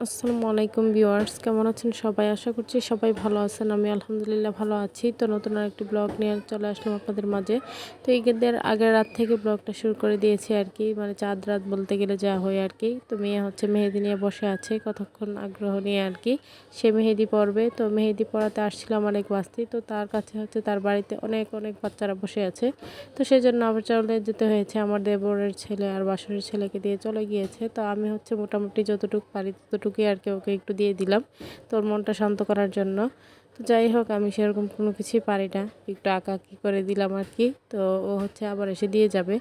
আসসালামু আলাইকুম ভিউয়ার্স, কেমন আছেন সবাই? আশা করছি সবাই ভালো আছেন। আমি আলহামদুলিল্লাহ ভালো আছি। তো নতুন আর একটি ব্লগ নিয়ে চলে আসলাম আপনাদের মাঝে। তো ঈদের আগের রাত থেকে ব্লগটা শুরু করে দিয়েছি আর কি। মানে চাঁদ রাত বলতে গেলে যা হয় আর কি। তো মেয়ে হচ্ছে মেহেদি নিয়ে বসে আছে, কতক্ষণ আগ্রহ নিয়ে আর কি। সে মেহেদি পড়বে তো মেহেদি পড়াতে আসছিলাম অনেক বাস্তি। তো তার কাছে হচ্ছে তার বাড়িতে অনেক অনেক বাচ্চারা বসে আছে। তো সেই জন্য আবার চলে যেতে হয়েছে। আমার দেবরের ছেলে আর বাসুরের ছেলেকে দিয়ে চলে গিয়েছে। তো আমি হচ্ছে মোটামুটি যতটুকু পারি ততটুকু টুকি আর কি ওকে একটু দিয়ে দিলাম তোর মনটা শান্ত করার জন্য। তো যাই হোক, আমি সেরকম কোনো কিছুই পারি না। একটু আঁকা আঁকি করে দিলাম আর কি। তো ও হচ্ছে আবার এসে দিয়ে যাবে।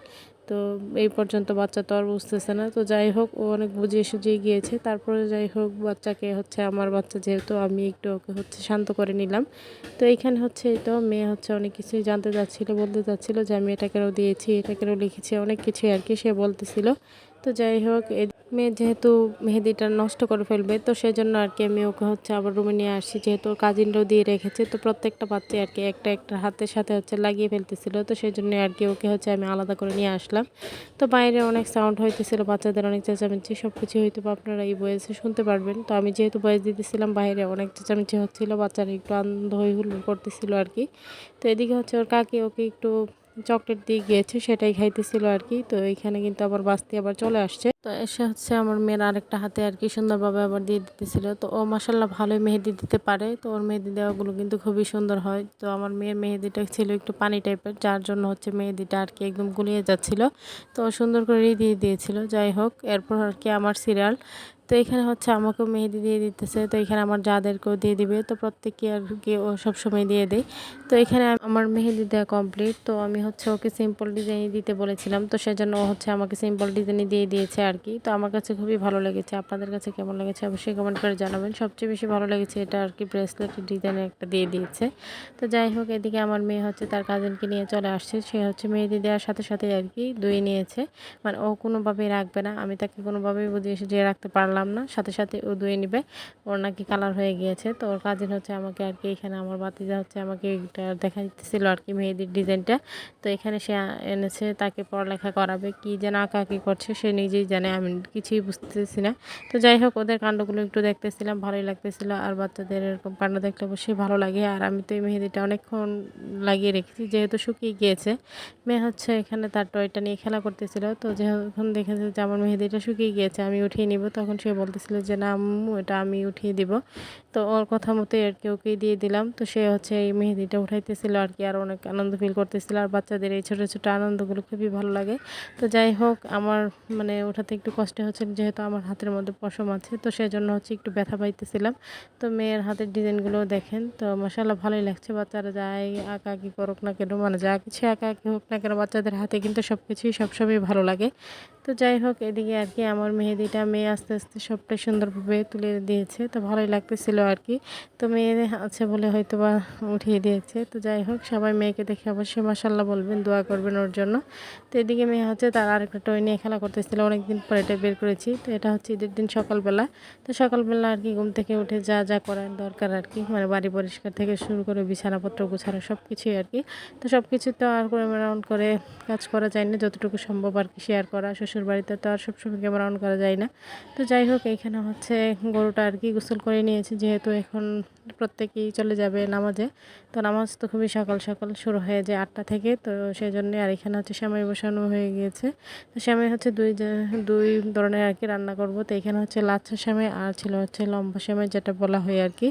তো এই পর্যন্ত বাচ্চা তো আর বুঝতেছে না। তো যাই হোক, ও অনেক বুঝিয়ে সুঝিয়ে গিয়েছে। তারপরে যাই হোক, বাচ্চাকে হচ্ছে আমার বাচ্চা যেহেতু, আমি একটু ওকে হচ্ছে শান্ত করে নিলাম। তো এইখানে হচ্ছে তো মেয়ে হচ্ছে অনেক কিছুই জানতে চাচ্ছিলো, বলতে চাচ্ছিলো যে আমি এটাকেও দিয়েছি, এটাকেও লিখেছি, অনেক কিছুই আর কি সে বলতেছিল। তো যাই হোক মেয়ে যেহেতু মেহেদিটা নষ্ট করে ফেলবে, তো সেই জন্য আর কি আমি ওকে হচ্ছে আবার রুমে নিয়ে আসছি। যেহেতু কাজিনরাও দিয়ে রেখেছে, তো প্রত্যেকটা বাচ্চা আর কি একটা একটা হাতের সাথে হচ্ছে লাগিয়ে ফেলতেছিল। তো সেই জন্য আর কি ওকে হচ্ছে আমি আলাদা করে নিয়ে আসলাম। তো বাইরে অনেক সাউন্ড হইতেছিল, বাচ্চাদের অনেক চেঁচামেচি সব কিছু হয়তো আপনারা এই বয়েসে শুনতে পারবেন। তো আমি যেহেতু বয়স দিতেছিলাম, বাইরে অনেক চেঁচামেচি হচ্ছিল, বাচ্চারা একটু আনন্দ হই হুল্লোড় করতেছিল আর কি। তো এদিকে হচ্ছে ওর কাকি ওকে একটু চকলেট দিয়ে গিয়েছে, সেটাই খাইতেছিল আর কি তো এইখানে কিন্তু আবার বাস্তি আবার চলে আসছে। তো এসে হচ্ছে আমার মেয়ের আরেকটা হাতে আর কি সুন্দরভাবে আবার দিয়ে দিতেছিল। তো ও মাসাল্লাহ ভালোই মেহেদি দিতে পারে। তো ওর মেহেদি দেওয়াগুলো কিন্তু খুবই সুন্দর হয়। তো আমার মেয়ের মেহেদিটা ছিল একটু পানি টাইপের, যার জন্য হচ্ছে মেহেদিটা আর কি একদম গুলিয়ে যাচ্ছিল। তো সুন্দর করে দিয়ে দিয়েছিল। যাই হোক, এরপর আর কি আমার সিরিয়াল তো এখানে হচ্ছে আমাকেও মেহেদি দিয়ে দিতেছে। তো এখানে আমার যাদেরকেও দিয়ে দিবে। তো প্রত্যেককে আর কি ও সবসময় দিয়ে দেয়। তো এখানে আমার মেহেদি দেওয়া কমপ্লিট তো আমি হচ্ছে ওকে সিম্পল ডিজাইনই দিতে বলেছিলাম। তো সেজন্য ও হচ্ছে আমাকে সিম্পল ডিজাইনই দিয়ে দিয়েছে আর কি। তো আমার কাছে খুবই ভালো লেগেছে। আপনাদের কাছে কেমন লেগেছে অবশ্যই কমেন্ট করে জানাবেন। সবচেয়ে বেশি ভালো লেগেছে এটা আর কি ব্রেসলেটের ডিজাইনের একটা দিয়ে দিয়েছে। তো যাই হোক, এদিকে আমার মেয়ে হচ্ছে তার কাজিনকে নিয়ে চলে আসছে। সে হচ্ছে মেহেদি দেওয়ার সাথে সাথে আর কি দুই নিয়েছে। মানে ও কোনোভাবেই রাখবে না। আমি তাকে কোনোভাবেই বুঝিয়ে সুঝিয়ে রাখতে পারলাম পারলাম না, সাথে সাথে ও ধুয়ে নিবে। ওর নাকি কালার হয়ে গিয়েছে, তো ওর কাজিন হচ্ছে আমাকে আর কি এখানে, আমার বাতিজা হচ্ছে আমাকে এটা দেখা দিতেছিল আর কি মেহেদির ডিজাইনটা। তো এখানে সে এনেছে, তাকে পড়ালেখা করাবে, কি যেন আঁকা আঁকি করছে সে নিজেই জানে, আমি কিছুই বুঝতেছি না। তো যাই হোক, ওদের কাণ্ডগুলো একটু দেখতেছিলাম, ভালোই লাগতেছিল, আর বাচ্চাদের এরকম কাণ্ড দেখলে অবশ্যই ভালো লাগে। আর আমি তো এই মেহেদিটা অনেকক্ষণ লাগিয়ে রেখেছি, যেহেতু শুকিয়ে গিয়েছে। মেয়ে হচ্ছে এখানে তার টয়টা নিয়ে খেলা করতেছিল, তো যখন দেখেছে যে আমার মেহেদিটা শুকিয়ে গিয়েছে, আমি উঠিয়ে নিব, তখন সে বলতেছিল যে না আম্মু এটা আমি উঠিয়ে দিব। তো ওর কথা মতোই আর কি ওকে দিয়ে দিলাম। তো সে হচ্ছে এই মেহেদিটা উঠাইতেছিল আর কি, আর অনেক আনন্দ ফিল করতেছিল। আর বাচ্চাদের এই ছোটো ছোটো আনন্দগুলো খুবই ভালো লাগে। তো যাই হোক, আমার মানে ওঠাতে একটু কষ্ট হচ্ছে যেহেতু আমার হাতের মধ্যে পশম আছে, তো সেই জন্য হচ্ছে একটু ব্যথা পাইতেছিলাম। তো মেয়ের হাতের ডিজাইনগুলো দেখেন, তো মশালা ভালোই লাগছে। বাচ্চারা যাই আঁকা আঁকি করুক না কেন মানে যা কিছু আঁকা আঁকি হোক না কেন, বাচ্চাদের হাতে কিন্তু সব কিছুই সবসময় ভালো লাগে। তো যাই হোক, এদিকে আর কি আমার মেহেদিটা মেয়ে আস্তে আস্তে সবটাই সুন্দরভাবে তুলে দিয়েছে। তো ভালোই লাগতেছিল আর কি তো মেয়ে আছে বলে হয়তো বা উঠিয়ে দিয়েছে। তো যাই হোক, সবাই মেয়েকে দেখে অবশ্যই মাসাল্লাহ বলবেন, দোয়া করবেন ওর জন্য। তো এদিকে মেয়ে হচ্ছে তার আরেকটা টয় নিয়ে খেলা করতেছিল। অনেকদিন পরে এটা বের করেছি। তো এটা হচ্ছে ঈদের দিন সকালবেলা। তো সকালবেলা আর কি ঘুম থেকে উঠে যা যা করার দরকার আর কি মানে বাড়ি পরিষ্কার থেকে শুরু করে বিছানাপত্র গোছানো সব কিছুই আর কি তো সব কিছু তো আর করে রাউন্ড করে কাজ করা যায় না। যতটুকু সম্ভব আর কি শেয়ার করা। শ্বশুর বাড়িতে তো আর সবসময় ক্যামেরা অন করা যায় না। তো যাই হোক, এইখানে হচ্ছে গরুটা আর কি গোসল করে নিয়েছে। যেহেতু এখন প্রত্যেকেই চলে যাবে নামাজে, তো নামাজ তো খুবই সকাল সকাল শুরু হয়ে যায় আটটা থেকে, তো সেই জন্যে আর এখানে হচ্ছে সেমাই বসানো হয়ে গিয়েছে। তো সেমাই হচ্ছে দুই দুই ধরনের আর কি রান্না করব। তো এখানে হচ্ছে লাচ্ছা সেমাই আর ছিল হচ্ছে লম্বা সেমাই যেটা বলা হয় আর কি।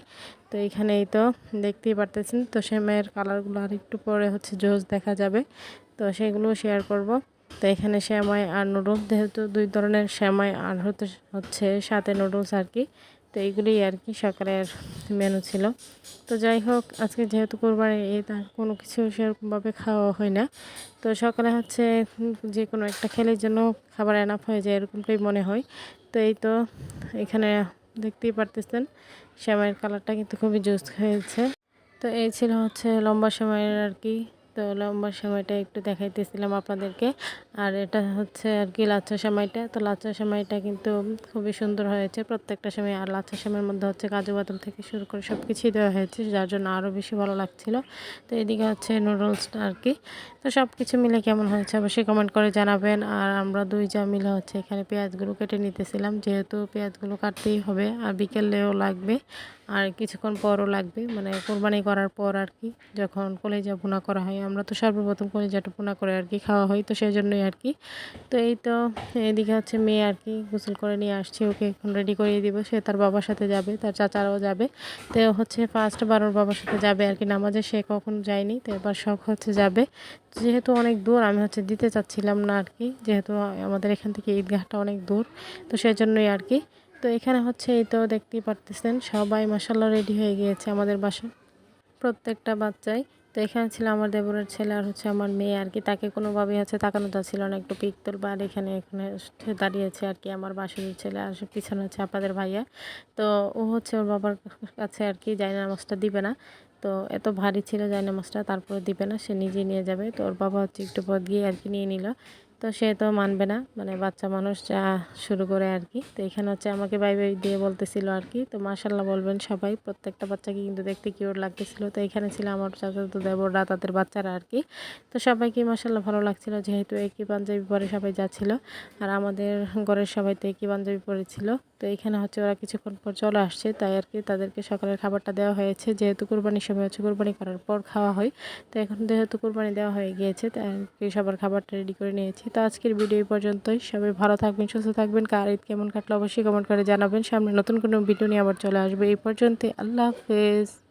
তো এখানেই তো দেখতেই পারতেছেন, তো সেমাইয়ের কালারগুলো আর একটু পরে হচ্ছে জোস দেখা যাবে। তো সেগুলো শেয়ার করব। তো এখানে শ্যামাই আর নুডলস, যেহেতু দুই ধরনের শ্যামাই আর হতে, হচ্ছে সাথে নুডলস আর কি। তো এইগুলি আর কি সকালের মেনু ছিল। তো যাই হোক, আজকে যেহেতু কোরবানি এই তার কোনো কিছু সেরকমভাবে খাওয়া হয় না। তো সকালে হচ্ছে যে কোনো একটা খেলের জন্য খাবার এনাফ হয়ে যায় এরকমটাই মনে হয়। তো এই তো এখানে দেখতেই পারতেছেন শ্যামাইয়ের কালারটা কিন্তু খুবই জুস হয়েছে। তো এই ছিল হচ্ছে লম্বা সময়ের আর কি তো লম্বা সময়টা একটু দেখাইতেছিলাম আপনাদেরকে। আর এটা হচ্ছে আর কি লাচ্ছা সময়টা। তো লাচ্ছা সময়টা কিন্তু খুবই সুন্দর হয়েছে। প্রত্যেকটা সময় আর লাচ্ছা সময়ের মধ্যে হচ্ছে কাজু বাদাম থেকে শুরু করে সব কিছুই দেওয়া হয়েছে, যার জন্য আরও বেশি ভালো লাগছিল। তো এদিকে হচ্ছে নুডলসটা আর কি। তো সব কিছু মিলে কেমন হয়েছে অবশ্যই কমেন্ট করে জানাবেন। আর আমরা দুই যা মিলে হচ্ছে এখানে পেঁয়াজগুলো কেটে নিতেছিলাম। যেহেতু পেঁয়াজগুলো কাটতেই হবে আর বিকেলেও লাগবে। আর কিছুক্ষণ পরও লাগবে মানে কোরবানি করার পর আর কি। যখন কলেজা পোনা করা হয়, আমরা তো সর্বপ্রথম কলেজাটা পোনা করে আর কি খাওয়া হয়, তো সেই জন্যই আর কি। তো এই তো এদিকে হচ্ছে মেয়ে আর কি গোসল করে নিয়ে আসছে, ওকে এখন রেডি করিয়ে দিব। সে তার বাবার সাথে যাবে, তার চাচারাও যাবে। তো হচ্ছে ফার্স্ট বার ওর বাবার সাথে যাবে আর কি নামাজে, সে কখন যায়নি, তো এবার শখ হচ্ছে যাবে। যেহেতু অনেক দূর, আমি হচ্ছে দিতে চাচ্ছিলাম না আর কি, যেহেতু আমাদের এখান থেকে ঈদগাহটা অনেক দূর, তো সেজন্যই আর কি তো এখানে হচ্ছে এই তো দেখতেই পারতেছেন, সবাই মশাল্লা রেডি হয়ে গিয়েছে আমাদের বাসায়, প্রত্যেকটা বাচ্চাই। তো এখানে ছিল আমার দেবরের ছেলে আর হচ্ছে আমার মেয়ে আর কি, তাকে কোনোভাবেই হচ্ছে তাকানো যাচ্ছিল না, একটু পিক তুলবা আর এখানে এখানে দাঁড়িয়েছে আর কি আমার বাসুরের ছেলে আর পিছনে হচ্ছে আপনাদের ভাইয়া। তো ও হচ্ছে ওর বাবার কাছে আর কি নামাজটা দিবে না, তো এত ভারী ছিল নামাজটা তারপরে দিবে না, সে নিজে নিয়ে যাবে। তো ওর বাবা হচ্ছে একটু পথ গিয়ে আর কি নিয়ে নিল। তো সে তো মানবে না মানে বাচ্চা মানুষ যা শুরু করে আর কি। তো এখানে হচ্ছে আমাকে বাই বাই দিয়ে বলতেছিল আর কি, তো মাশাল্লাহ বলবেন সবাই, প্রত্যেকটা বাচ্চাকে কিন্তু দেখতে কিউর লাগতেছিল। তো এখানে ছিল আমার চাচাতো দেবররা তাদের বাচ্চারা আর কি। তো সবাইকে মার্শাল্লাহ ভালো লাগছিল, যেহেতু একই পাঞ্জাবি পরে সবাই যাচ্ছিল। আর আমাদের ঘরের সবাই তো একই পাঞ্জাবি পরেছিল। তো এখানে হচ্ছে ওরা কিছুক্ষণ পর চলে আসছে। তাই আর কি তাদেরকে সকালের খাবারটা দেওয়া হয়েছে। যেহেতু কোরবানির সময় হচ্ছে কোরবানি করার পর খাওয়া হয়, তো এখন যেহেতু কোরবানি দেওয়া হয়ে গিয়েছে, তাই কি সবার খাবারটা রেডি করে নিয়েছি। তো আজকের ভিডিও এই পর্যন্তই। সবাই ভালো থাকবেন, সুস্থ থাকবেন। কার ঈদ কেমন কাটলে অবশ্যই কমেন্ট করে জানাবেন। সামনে নতুন কোনো ভিডিও নিয়ে আবার চলে আসবে। এই পর্যন্ত আল্লাহ হাফেজ।